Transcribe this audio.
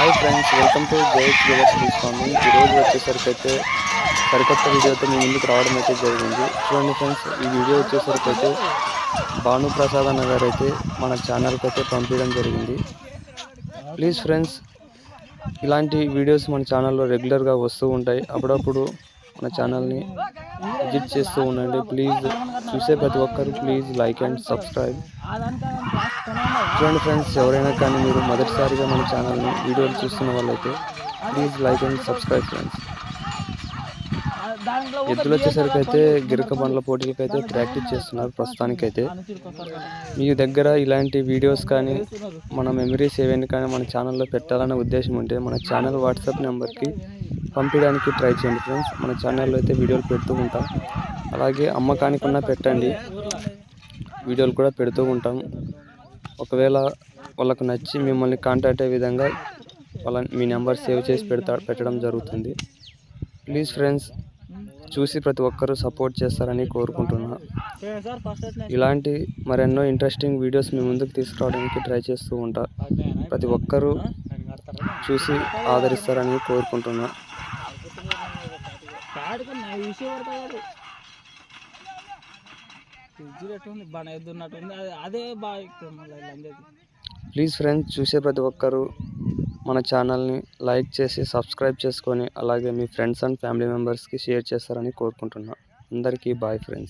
Hi friends welcome to Jaya's rivers తీసుకోండి ఈరోజు వచ్చేసరికి అయితే సరికొత్త వీడియోతో మీ ముందుకు రావడం అయితే జరిగింది. చూడండి ఫ్రెండ్స్ ఈ వీడియో వచ్చేసరికి అయితే భానుప్రసాద్ అన్న గారు అయితే మన ఛానల్కి అయితే పంపించడం జరిగింది. ప్లీజ్ ఫ్రెండ్స్ ఇలాంటి వీడియోస్ మన ఛానల్లో రెగ్యులర్గా వస్తూ ఉంటాయి. అప్పుడప్పుడు మన ఛానల్ని విజిట్ చేస్తూ ఉండండి. ప్లీజ్ చూసే ప్రతి ఒక్కరు ప్లీజ్ లైక్ అండ్ సబ్స్క్రైబ్. చూడండి ఫ్రెండ్స్ ఎవరైనా కానీ మీరు మొదటిసారిగా మన ఛానల్ని వీడియోలు చూస్తున్న వాళ్ళైతే please like and subscribe friends. ఎద్దులు వచ్చేసరికి అయితే గిరక బండ్ల పోటీలకి అయితే ప్రాక్టీస్ చేస్తున్నారు ప్రస్తుతానికైతే. మీ దగ్గర ఇలాంటి వీడియోస్ కానీ మన మెమరీస్ ఏవైనా కానీ మన ఛానల్లో పెట్టాలనే ఉద్దేశం ఉంటే మన ఛానల్ వాట్సాప్ నెంబర్కి పంపించడానికి ట్రై చేయండి ఫ్రెండ్స్. మన ఛానల్లో అయితే వీడియోలు పెడుతూ ఉంటాం. అలాగే అమ్మకానికన్నా పెట్టండి. వీడియోలు కూడా పెడుతూ ఉంటాం. ఒకవేళ వాళ్ళకు నచ్చి మిమ్మల్ని కాంటాక్ట్ అయ్యే విధంగా వాళ్ళ మీ నెంబర్ సేవ్ చేసి పెడతా పెట్టడం జరుగుతుంది. ప్లీజ్ ఫ్రెండ్స్ చూసి ప్రతి ఒక్కరూ సపోర్ట్ చేస్తారని కోరుకుంటున్నా. ఇలాంటి మరెన్నో ఇంట్రెస్టింగ్ వీడియోస్ మీ ముందుకు తీసుకురావడానికి ట్రై చేస్తూ ఉంటా. ప్రతి ఒక్కరూ చూసి ఆదరిస్తారని కోరుకుంటున్నా. ఉంది అదే బాగా మళ్ళీ ప్లీజ్ ఫ్రెండ్స్ చూసే ప్రతి ఒక్కరూ మన ఛానల్ని లైక్ చేసి సబ్స్క్రైబ్ చేసుకొని అలాగే మీ ఫ్రెండ్స్ అండ్ ఫ్యామిలీ మెంబర్స్కి షేర్ చేస్తారని కోరుకుంటున్నా. అందరికీ బాయ్ ఫ్రెండ్స్